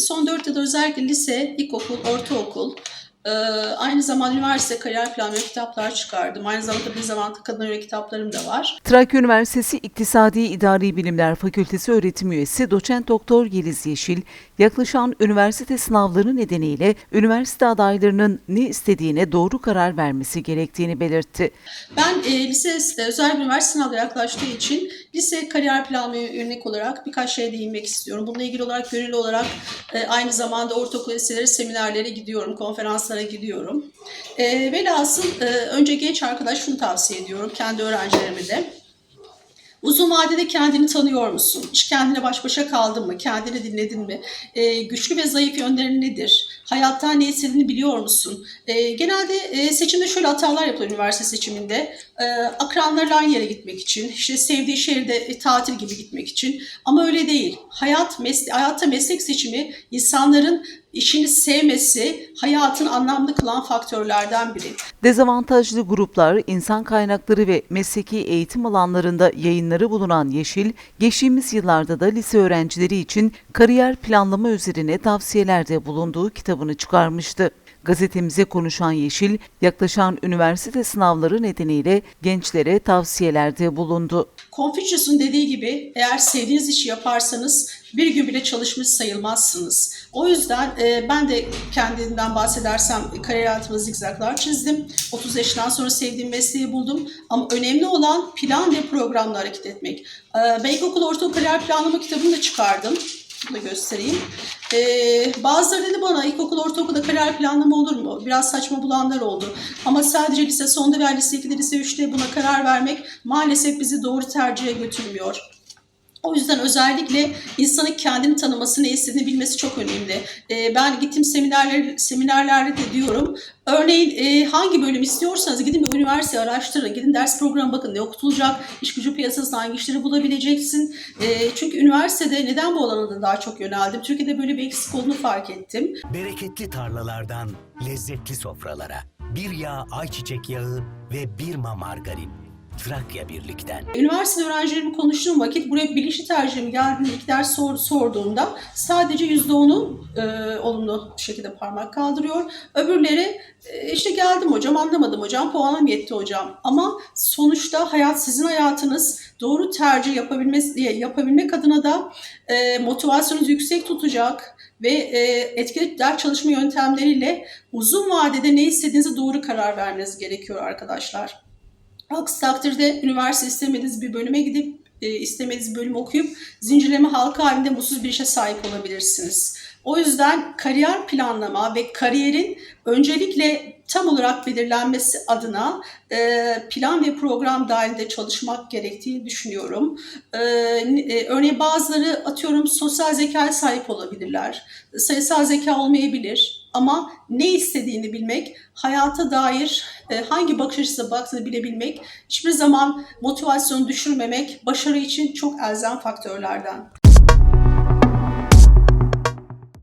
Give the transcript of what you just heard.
son 4 yılda özellikle lise, ilkokul, ortaokul, e, aynı zamanda üniversite kariyer planı kitaplar çıkardım. Aynı zamanda bir zaman kadın öyle kitaplarım da var. Trakya Üniversitesi İktisadi İdari Bilimler Fakültesi öğretim üyesi doçent doktor Yeliz Yeşil, yaklaşan üniversite sınavları nedeniyle üniversite adaylarının ne istediğine doğru karar vermesi gerektiğini belirtti. Ben e, lise özel üniversite sınavları yaklaştığı için lise kariyer planı yönelik olarak birkaç şeye değinmek istiyorum. Bununla ilgili olarak gönüllü olarak e, aynı zamanda ortaokul liseleri seminerlere gidiyorum, konferanslara gidiyorum. E, velhasıl e, önce genç arkadaş şunu tavsiye ediyorum kendi öğrencilerime de. Uzun vadede kendini tanıyor musun? Hiç kendine baş başa kaldın mı? Kendini dinledin mi? Ee, güçlü ve zayıf yönlerin nedir? Hayatta ne istediğini biliyor musun? Ee, genelde e, seçimde şöyle hatalar yapılır üniversite seçiminde. Ee, akranlarla aynı yere gitmek için, işte sevdiği şehirde e, tatil gibi gitmek için. Ama öyle değil. Hayat, mesle hayatta meslek seçimi insanların işini sevmesi, hayatın anlamlı kılan faktörlerden biri. Dezavantajlı gruplar, insan kaynakları ve mesleki eğitim alanlarında yayınları bulunan Yeşil, geçtiğimiz yıllarda da lise öğrencileri için kariyer planlama üzerine tavsiyelerde bulunduğu kitabını çıkarmıştı. Gazetemize konuşan Yeşil, yaklaşan üniversite sınavları nedeniyle gençlere tavsiyelerde bulundu. Confucius'un dediği gibi eğer sevdiğiniz işi yaparsanız bir gün bile çalışmış sayılmazsınız. O yüzden e, ben de kendimden bahsedersem kariyer hayatımda zigzaglar çizdim. 30 yaşından sonra sevdiğim mesleği buldum. Ama önemli olan plan ve programla hareket etmek. E, ben ilkokul ortaokul kariyer planlama kitabını da çıkardım. Bunu da göstereyim. Ee, bazıları dedi bana ilkokul ortaokulda kariyer planlama olur mu? Biraz saçma bulanlar oldu. Ama sadece lise sonda veya lise 2'de lise 3'te buna karar vermek maalesef bizi doğru tercihe götürmüyor. O yüzden özellikle insanın kendini tanıması, ne istediğini bilmesi çok önemli. Ee, ben gittiğim seminerler, seminerlerde de diyorum. Örneğin e, hangi bölüm istiyorsanız gidin bir üniversite araştırın. Gidin ders programı bakın ne okutulacak, iş gücü piyasasında hangi işleri bulabileceksin. E, çünkü üniversitede neden bu alana da daha çok yöneldim? Türkiye'de böyle bir eksik olduğunu fark ettim. Bereketli tarlalardan lezzetli sofralara. Bir yağ ayçiçek yağı ve bir ma margarin. Trakya Birlik'ten. Üniversite öğrencilerimi konuştuğum vakit buraya bilinçli tercihim geldiğinde ilk ders sor, sorduğumda sadece %10'u e, olumlu şekilde parmak kaldırıyor. Öbürleri e, işte geldim hocam anlamadım hocam puanım yetti hocam. Ama sonuçta hayat sizin hayatınız doğru tercih yapabilmesi, yapabilmek adına da e, motivasyonunuzu yüksek tutacak ve e, etkili ders çalışma yöntemleriyle uzun vadede ne istediğinize doğru karar vermeniz gerekiyor arkadaşlar. Aksi takdirde üniversite istemediğiniz bir bölüme gidip e, istemediğiniz bölüm okuyup zincirleme halka halinde mutsuz bir işe sahip olabilirsiniz. O yüzden kariyer planlama ve kariyerin öncelikle tam olarak belirlenmesi adına e, plan ve program dahilinde çalışmak gerektiğini düşünüyorum. E, e, örneğin bazıları atıyorum sosyal zekaya sahip olabilirler. Sayısal zeka olmayabilir ama ne istediğini bilmek, hayata dair e, hangi bakış açısına baktığını bilebilmek, hiçbir zaman motivasyonu düşürmemek başarı için çok elzem faktörlerden.